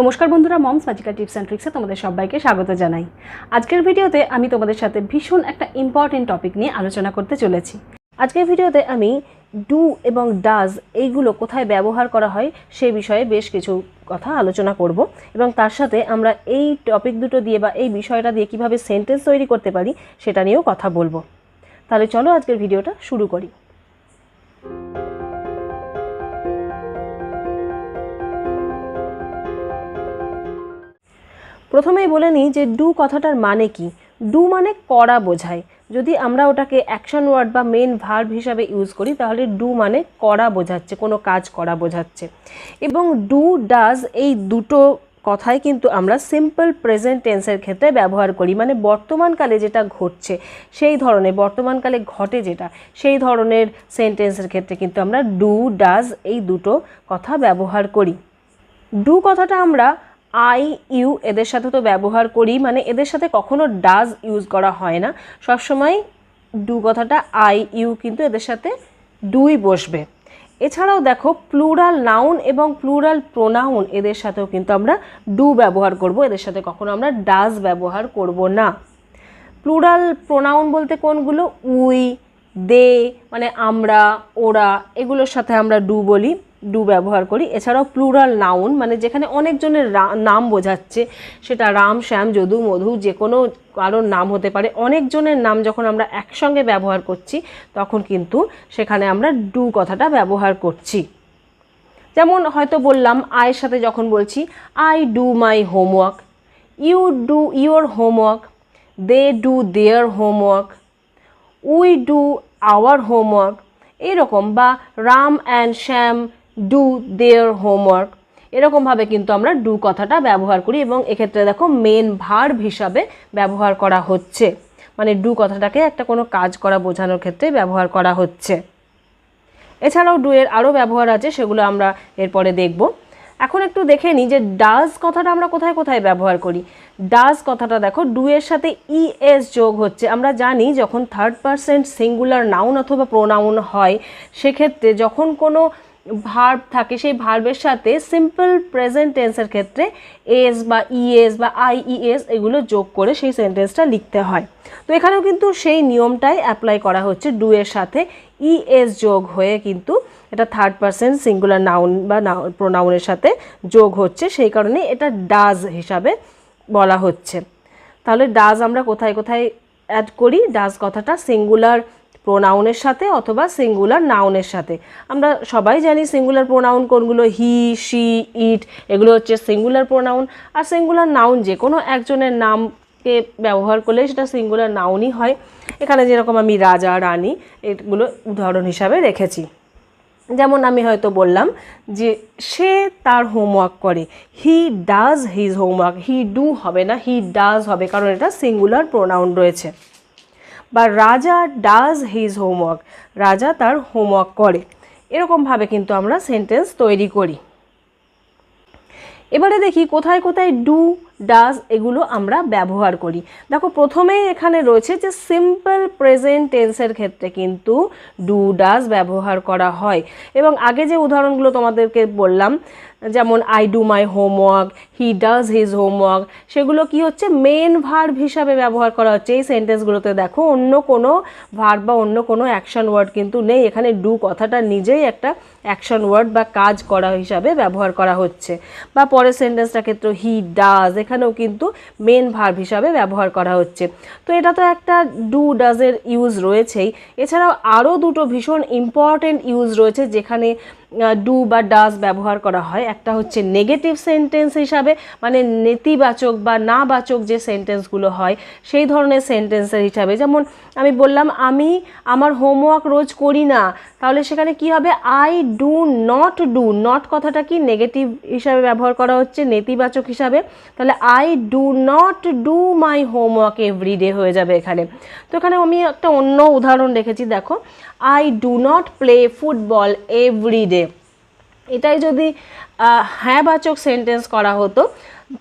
নমস্কার বন্ধুরা, mom's magical tips and ট্রিক্সে তোমাদের সবাইকে স্বাগত জানাই। আজকের ভিডিওতে আমি তোমাদের সাথে ভীষণ একটা ইম্পর্টেন্ট টপিক নিয়ে আলোচনা করতে চলেছি। আজকের ভিডিওতে আমি ডু এবং ডাজ এইগুলো কোথায় ব্যবহার করা হয় সেই বিষয়ে বেশ কিছু কথা আলোচনা করব এবং তার সাথে আমরা এই টপিক দুটো দিয়ে বা এই বিষয়টা দিয়ে কীভাবে সেন্টেন্স তৈরি করতে পারি সেটা নিয়েও কথা বলব। তাহলে চলো আজকের ভিডিওটা শুরু করি। প্রথমেই বলে নিই যে ডু কথাটার মানে কি? ডু মানে করা বোঝায়। যদি আমরা ওটাকে অ্যাকশন ওয়ার্ড বা মেন ভার্ব হিসাবে ইউজ করি, তাহলে ডু মানে করা বোঝাচ্ছে, কোনো কাজ করা বোঝাচ্ছে। এবং ডু ডাজ এই দুটো কথাই কিন্তু আমরা সিম্পল প্রেজেন্ট টেন্সের ক্ষেত্রে ব্যবহার করি। মানে বর্তমানকালে যেটা ঘটছে, সেই ধরনের, বর্তমানকালে ঘটে যেটা, সেই ধরনের সেন্টেন্সের ক্ষেত্রে কিন্তু আমরা ডু, ডাজ এই দুটো কথা ব্যবহার করি। ডু কথাটা আমরা আই ইউ এদের সাথে তো ব্যবহার করি মানে এদের সাথে কখনো ডাজ ইউজ করা হয় না। সবসময় ডু কথাটা আই ইউ কিন্তু এদের সাথে ডুই বসবে। এছাড়াও দেখো প্লুরাল নাউন এবং প্লুরাল প্রোনাউন এদের সাথেও কিন্তু আমরা ডু ব্যবহার করব, এদের সাথে কখনো আমরা ডাজ ব্যবহার করব না। প্লুরাল প্রোনাউন বলতে কোনগুলো? উই, দে মানে আমরা, ওরা, এগুলোর সাথে আমরা ডু বলি। ডু ব্যবহার করি। এছাড়াও প্লুরাল নাউন মানে যেখানে অনেকজনের নাম বোঝাচ্ছে, সেটা রাম, শ্যাম, যদু, মধু যে কোনো কারোর নাম হতে পারে। অনেকজনের নাম যখন আমরা একসঙ্গে ব্যবহার করছি, তখন কিন্তু সেখানে আমরা ডু কথাটা ব্যবহার করছি। যেমন হয়তো বললাম, আয়ের সাথে যখন বলছি I do my homework you do your homework they do their homework we do our homework এরকম, বা Ram and Shyam do their homework এরকমভাবে কিন্তু আমরা ডু কথাটা ব্যবহার করি এবং এক্ষেত্রে দেখো মেন ভার্ব হিসাবে ব্যবহার করা হচ্ছে। মানে ডু কথাটাকে একটা কোনো কাজ করা বোঝানোর ক্ষেত্রে ব্যবহার করা হচ্ছে। এছাড়াও ডু এর আরও ব্যবহার আছে, সেগুলো আমরা এরপরে দেখব। এখন একটু দেখে নিই যে ডাজ কথাটা আমরা কোথায় কোথায় ব্যবহার করি। ডাজ কথাটা দেখো ডু এর সাথে ইএস যোগ হচ্ছে। আমরা জানি যখন থার্ড পারসেন্ট সিঙ্গুলার নাউন অথবা প্রোনাউন হয়, সেক্ষেত্রে যখন কোনো ভার্ব থাকে, সেই ভার্বের সাথে সিম্পল প্রেজেন্ট টেন্সের ক্ষেত্রে এস বা ইএস বা আইইএস এগুলো যোগ করে সেই সেন্টেন্সটা লিখতে হয়। তো এখানেও কিন্তু সেই নিয়মটাই অ্যাপ্লাই করা হচ্ছে ডু এর সাথে। ইএস যোগ হয়ে কিন্তু এটা থার্ড পারসেন্ট সিঙ্গুলার নাউন বা প্রোনাউনের সাথে যোগ হচ্ছে, সেই কারণে এটা ডাজ হিসাবে বলা হচ্ছে। তাহলে ডাজ আমরা কোথায় কোথায় অ্যাড করি? ডাজ কথাটা সিঙ্গুলার প্রোনাউনের সাথে অথবা সিঙ্গুলার নাউনের সাথে। আমরা সবাই জানি সিঙ্গুলার প্রোনাউন কোনগুলো হি শি ইট এগুলো হচ্ছে সিঙ্গুলার প্রোনাউন আর সিঙ্গুলার নাউন যে কোনো একজনের নামকে ব্যবহার করলে সেটা সিঙ্গুলার নাউনই হয়। এখানে যেরকম আমি রাজা, রানী, এগুলো উদাহরণ হিসাবে রেখেছি। যেমন আমি হয়তো বললাম যে সে তার হোমওয়ার্ক করে। He does his homework he do হবে না। হি ডাজ হবে। কারণ এটা সিঙ্গুলার প্রোনাউন রয়েছে। বা রাজা ডাজ হিজ হোমওয়ার্ক রাজা তার হোমওয়ার্ক করে। এরকমভাবে কিন্তু আমরা সেন্টেন্স তৈরি করি। এবারে দেখি কোথায় কোথায় ডু ডাজ এগুলো আমরা ব্যবহার করি। দেখো, প্রথমেই এখানে রয়েছে যে সিম্পল প্রেজেন্ট টেন্সের ক্ষেত্রে কিন্তু ডু ডাজ ব্যবহার করা হয়। এবং আগে যে উদাহরণগুলো তোমাদেরকে বললাম, যেমন I do my homework he does his homework সেগুলো কি হচ্ছে? মেন ভার্ব হিসাবে ব্যবহার করা হচ্ছে। এই সেন্টেন্সগুলোতে দেখো, অন্য কোনো ভার্ব বা অন্য কোনো অ্যাকশন ওয়ার্ড কিন্তু নেই। এখানে ডু কথাটা নিজেই একটা অ্যাকশন ওয়ার্ড বা কাজ করা হিসাবে ব্যবহার করা হচ্ছে। বা পরের সেন্টেন্সটা ক্ষেত্রে হি ডাজ এখানেও কিন্তু মেন ভার্ব হিসাবে ব্যবহার করা হচ্ছে। তো এটা তো একটা ডু ডাজের ইউজ রয়েছেই। এছাড়াও আরও দুটো ভীষণ ইম্পর্টেন্ট ইউজ রয়েছে যেখানে ডু বা ডাজ ব্যবহার করা হয়। একটা হচ্ছে নেগেটিভ সেন্টেন্স হিসাবে মানে নেতিবাচক বা নাবাচক যে সেন্টেন্সগুলো হয়, সেই ধরনের সেন্টেন্সের হিসাবে। যেমন আমি বললাম, আমি আমার হোমওয়ার্ক রোজ করি না। তাহলে সেখানে কি হবে? I do not do not কথাটা কি? নেগেটিভ হিসাবে ব্যবহার করা হচ্ছে, নেতিবাচক হিসাবে। তাহলে I do not do my homework every day হয়ে যাবে এখানে। তো এখানে আমি একটা অন্য উদাহরণ রেখেছি, দেখো। I do not play football every day এটাই যদি হ্যাঁ বাচক সেন্টেন্স করা হতো,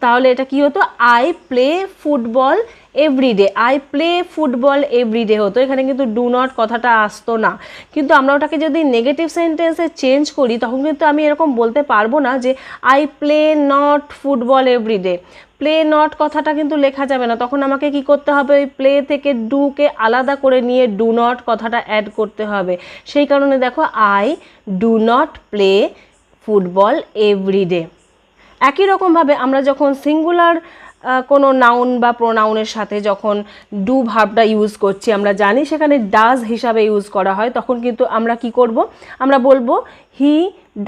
তাহলে এটা কি হতো? I play football every day I play football every day হতো। এখানে কিন্তু ডু নট কথাটা আসতো না। কিন্তু আমরা ওটাকে যদি নেগেটিভ সেন্টেন্সে চেঞ্জ করি, তখন কিন্তু আমি এরকম বলতে পারব না যে I play not football every day play not কথাটা কিন্তু লেখা যাবে না। তখন আমাকে কি করতে হবে? ওই প্লে থেকে ডুকে আলাদা করে নিয়ে ডু নট কথাটা অ্যাড করতে হবে। সেই কারণে দেখো I do not play football every day একই রকমভাবে আমরা যখন সিঙ্গুলার কোনো নাউন বা প্রোনাউনের সাথে যখন ডু ভাবটা ইউজ করছি, আমরা জানি সেখানে ডাজ হিসাবে ইউজ করা হয়, তখন কিন্তু আমরা কি করব? আমরা বলব he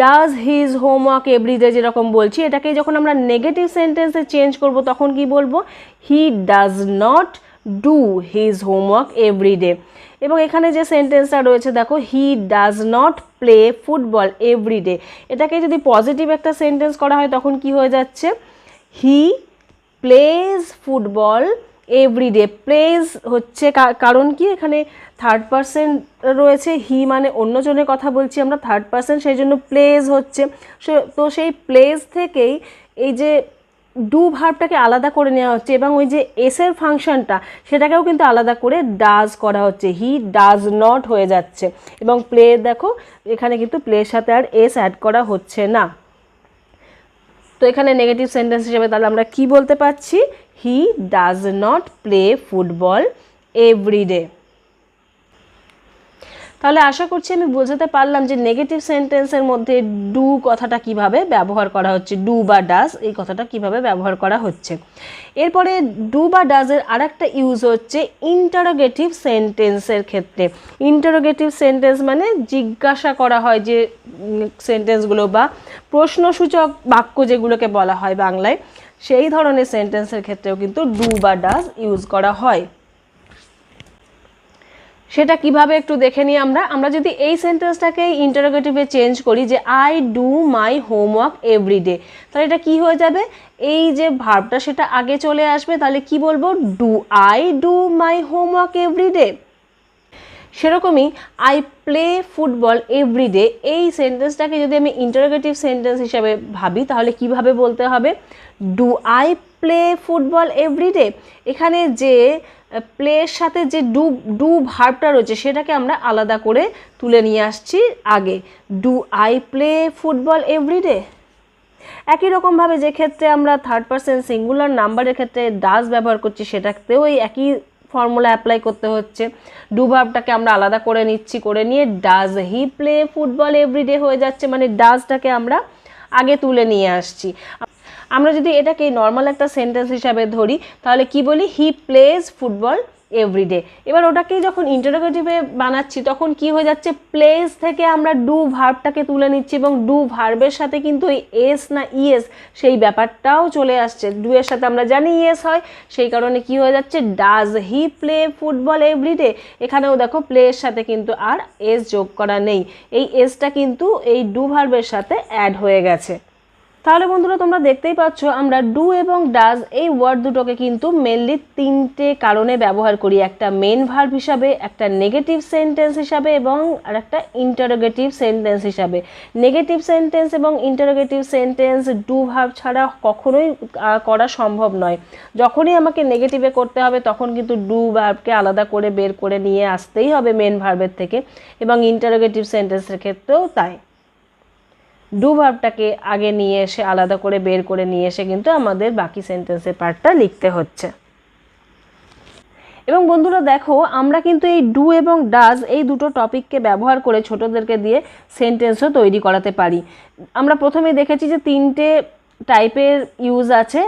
does his homework every day যেরকম বলছি, এটাকে যখন আমরা নেগেটিভ সেন্টেন্সে চেঞ্জ করব, তখন কি বলব? He does not do his homework every day এবং এখানে যে সেন্টেন্সটা রয়েছে, দেখো he does not play football every day এটাকে যদি পজিটিভ একটা সেন্টেন্স করা হয়, তখন কি হয়ে যাচ্ছে? He plays football everyday plays হচ্ছে কারণ কি? এখানে থার্ড পার্সেন্ট রয়েছে হি মানে অন্যজনের কথা বলছি আমরা থার্ড পার্সেন্ট সেই জন্য প্লেজ হচ্ছে। তো সেই প্লেজ থেকেই এই যে ডু ভার্বটাকে আলাদা করে নেওয়া হচ্ছে এবং ওই যে এসের ফাংশনটা, সেটাকেও কিন্তু আলাদা করে ডাজ করা হচ্ছে। হি ডাজ নট হয়ে যাচ্ছে। এবং প্লে দেখো, এখানে কিন্তু প্লের সাথে আর এস অ্যাড করা হচ্ছে না। তো এখানে নেগেটিভ সেন্টেন্স হিসেবে তাহলে আমরা কি বলতে পারছি? He does not play football every day তাহলে আশা করছি আমি বোঝাতে পারলাম যে নেগেটিভ সেন্টেন্সের মধ্যে ডু কথাটা কীভাবে ব্যবহার করা হচ্ছে ডু বা ডাজ এই কথাটা কীভাবে ব্যবহার করা হচ্ছে। এরপরে ডু বা ডাজের আরেকটা ইউজ হচ্ছে ইন্টারোগেটিভ সেন্টেন্সের ক্ষেত্রে। ইন্টারোগেটিভ সেন্টেন্স মানে জিজ্ঞাসা করা হয় যে সেন্টেন্সগুলো বা প্রশ্নসূচক বাক্য যেগুলোকে বলা হয় বাংলায়, সেই ধরনের সেন্টেন্সের ক্ষেত্রেও কিন্তু ডু বা ডাজ ইউজ করা হয়। সেটা কীভাবে একটু দেখে নিই আমরা? আমরা যদি এই সেন্টেন্সটাকে ইন্টারোগেটিভে চেঞ্জ করি যে I do my homework every day তাহলে এটা কি হয়ে যাবে? এই যে ভার্বটা সেটা আগে চলে আসবে, তাহলে কি বলব? Do I do my homework every day সেরকমই I play football every day এই সেন্টেন্সটাকে যদি আমি ইন্টারোগেটিভ সেন্টেন্স হিসাবে ভাবি, তাহলে কীভাবে বলতে হবে? Do I play football every day এখানে যে প্লের সাথে যে ডু ডু ভার্বটা রয়েছে, সেটাকে আমরা আলাদা করে তুলে নিয়ে আসছি আগে। Do I play football every day একই রকমভাবে যে ক্ষেত্রে আমরা থার্ড পার্সন সিঙ্গুলার নাম্বারের ক্ষেত্রে ডাজ ব্যবহার করছি, সেটাতেও এই একই ফর্মুলা অ্যাপ্লাই করতে হচ্ছে। ডুভাবটাকে আমরা আলাদা করে নিচ্ছি, করে নিয়ে does he play football every day হয়ে যাচ্ছে মানে ডাজটাকে আমরা আগে তুলে নিয়ে আসছি। আমরা যদি এটাকে নর্মাল একটা সেন্টেন্স হিসাবে ধরি, তাহলে কি বলি? হি প্লেজ ফুটবল এভরিডে এবার ওটাকেই যখন ইন্টারোগেটিভে বানাচ্ছি, তখন কি হয়ে যাচ্ছে? প্লেস থেকে আমরা ডু ভার্বটাকে তুলে নিচ্ছি এবং ডু ভার্বের সাথে কিন্তু ওই এস না ইএস সেই ব্যাপারটাও চলে আসছে। ডু এর সাথে আমরা জানি ইএস হয়, সেই কারণে কি হয়ে যাচ্ছে? Does he play football every day এখানেও দেখো প্লে এর সাথে কিন্তু আর এস যোগ করা নেই। এই এসটা কিন্তু এই ডু ভার্বের সাথে অ্যাড হয়ে গেছে। তাহলে বন্ধুরা তোমরা দেখতেই পাচ্ছ, আমরা ডু এবং ডাজ এই ওয়ার্ড দুটোকে কিন্তু মেনলি তিনটে কারণে ব্যবহার করি। একটা মেন ভার্ব হিসাবে, একটা নেগেটিভ সেন্টেন্স হিসাবে এবং আর একটা ইন্টারোগেটিভ সেন্টেন্স হিসাবে। নেগেটিভ সেন্টেন্স এবং ইন্টারোগেটিভ সেন্টেন্স ডু ভার্ব ছাড়া কখনোই করা সম্ভব নয়। যখনই আমাকে নেগেটিভে করতে হবে, তখন কিন্তু ডু ভার্বকে আলাদা করে বের করে নিয়ে আসতেই হবে মেন ভার্বের থেকে এবং ইন্টারোগেটিভ সেন্টেন্সের ক্ষেত্রেও তাই। ডু ভার্বটাকে আগে নিয়ে এসে, আলাদা করে বের করে নিয়ে এসে কিন্তু আমাদের বাকি সেন্টেন্সের পার্টটা লিখতে হচ্ছে। এবং বন্ধুরা দেখো, আমরা কিন্তু এই ডু এবং ডাজ এই দুটো টপিককে ব্যবহার করে ছোটদেরকে দিয়ে সেন্টেন্সও তৈরি করাতে পারি। আমরা প্রথমে দেখেছি যে তিনটে টাইপের ইউজ আছে।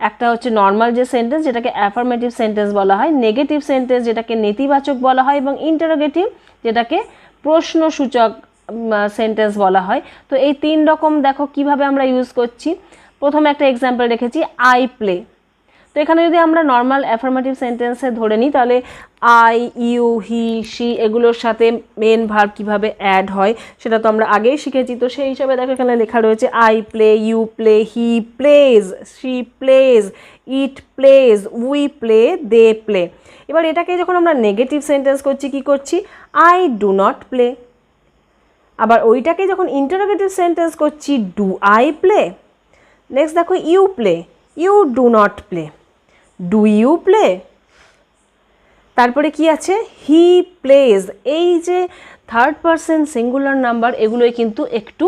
একটা হচ্ছে নর্মাল যে সেন্টেন্স যেটাকে অ্যাফার্মেটিভ সেন্টেন্স বলা হয় নেগেটিভ সেন্টেন্স যেটাকে নেতিবাচক বলা হয়, এবং ইন্টারোগেটিভ যেটাকে প্রশ্নসূচক সেন্টেন্স বলা হয়। তো এই তিন রকম দেখো কীভাবে আমরা ইউজ করছি। প্রথমে একটা এক্সাম্পল রেখেছি আই প্লে তো এখানে যদি আমরা নর্মাল অ্যাফার্মেটিভ সেন্টেন্সে ধরে নিই, তাহলে আই ইউ হি শি এগুলোর সাথে মেন ভার্ব কীভাবে অ্যাড হয়, সেটা তো আমরা আগেই শিখেছি। তো সেই হিসাবে দেখো এখানে লেখা রয়েছে I play you play he plays she plays it plays we play they play এবার এটাকে যখন আমরা নেগেটিভ সেন্টেন্স করছি, কি করছি? আই ডু নট প্লে আবার ওইটাকে যখন ইন্টারোগেটিভ সেন্টেন্স করছি ডু আই প্লে নেক্সট দেখো you play you do not play do you play তারপরে কি আছে? হি প্লেজ এই যে থার্ড পারসন সিঙ্গুলার নাম্বার এগুলোই কিন্তু একটু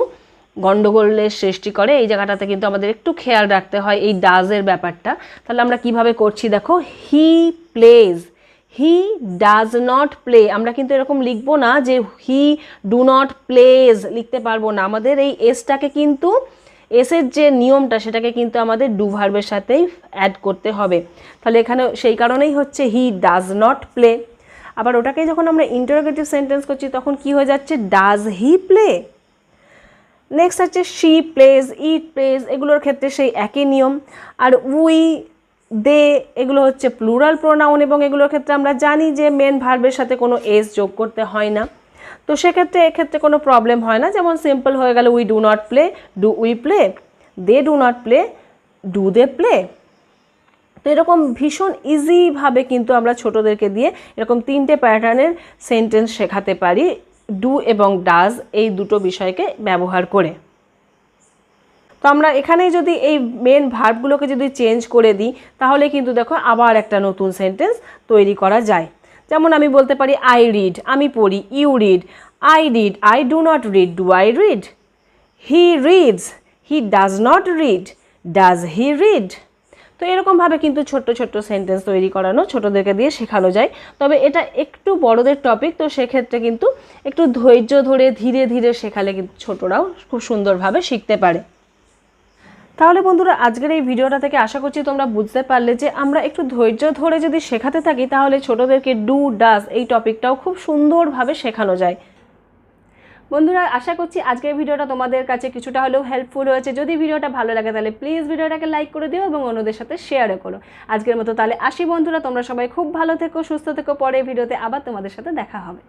গণ্ডগোলের সৃষ্টি করে। এই জায়গাটাতে কিন্তু আমাদের একটু খেয়াল রাখতে হয় এই ডাজের ব্যাপারটা। তাহলে আমরা কীভাবে করছি দেখো? He plays he does not play আমরা কিন্তু এরকম লিখব না যে হি ডু নট প্লেজ লিখতে পারব না। আমাদের এই এসটাকে কিন্তু এসের যে নিয়মটা, সেটাকে কিন্তু আমাদের ডু ভার্বের সাথেই অ্যাড করতে হবে। তাহলে এখানে সেই কারণেই হচ্ছে হি ডাজ নট প্লে আবার ওটাকে যখন আমরা ইন্টারোগেটিভ সেন্টেন্স করছি, তখন কি হয়ে যাচ্ছে? ডাজ হি প্লে নেক্সট হচ্ছে শি প্লেজ ইট প্লেজ এগুলোর ক্ষেত্রে সেই একই নিয়ম। আর উই দে, এগুলো হচ্ছে প্লুরাল প্রোনাউন এবং এগুলোর ক্ষেত্রে আমরা জানি যে মেন ভার্বের সাথে কোনো এস যোগ করতে হয় না। তো সেক্ষেত্রে এক্ষেত্রে কোনো প্রবলেম হয় না। যেমন সিম্পল হয়ে গেল we do not play do we play they do not play do they play তো এরকম ভীষণ ইজিভাবে কিন্তু আমরা ছোটোদেরকে দিয়ে এরকম তিনটে প্যাটার্নের সেন্টেন্স শেখাতে পারি ডু এবং ডাজ এই দুটো বিষয়কে ব্যবহার করে। তো আমরা এখানেই যদি এই মেন ভার্বগুলোকে যদি চেঞ্জ করে দিই, তাহলে কিন্তু দেখো আবার একটা নতুন সেন্টেন্স তৈরি করা যায়। যেমন আমি বলতে পারি আই রিড আমি পড়ি you read I read I do not read do I read he reads he does not read does he read তো এরকমভাবে কিন্তু ছোট্ট ছোট্ট সেন্টেন্স তৈরি করানো ছোটোদেরকে দিয়ে শেখানো যায়। তবে এটা একটু বড়দের টপিক তো সেক্ষেত্রে কিন্তু একটু ধৈর্য ধরে ধীরে ধীরে শেখালে কিন্তু ছোটরাও খুব সুন্দরভাবে শিখতে পারে। তাহলে বন্ধুরা, আজকের এই ভিডিওটা থেকে আশা করছি তোমরা বুঝতে পারলে যে আমরা একটু ধৈর্য ধরে যদি শেখাতে থাকি, তাহলে ছোটদেরকে ডু, ডাস এই টপিকটাও খুব সুন্দরভাবে শেখানো যায়। বন্ধুরা, আশা করছি আজকের ভিডিওটা তোমাদের কাছে কিছুটা হলেও হেল্পফুল হয়েছে। যদি ভিডিওটা ভালো লাগে, তাহলে প্লিজ ভিডিওটাকে লাইক করে দিও এবং অন্যদের সাথে শেয়ারও করো। আজকের মতো তাহলে আসি বন্ধুরা, তোমরা সবাই খুব ভালো থেকো, সুস্থ থেকো পরে ভিডিওতে আবার তোমাদের সাথে দেখা হবে।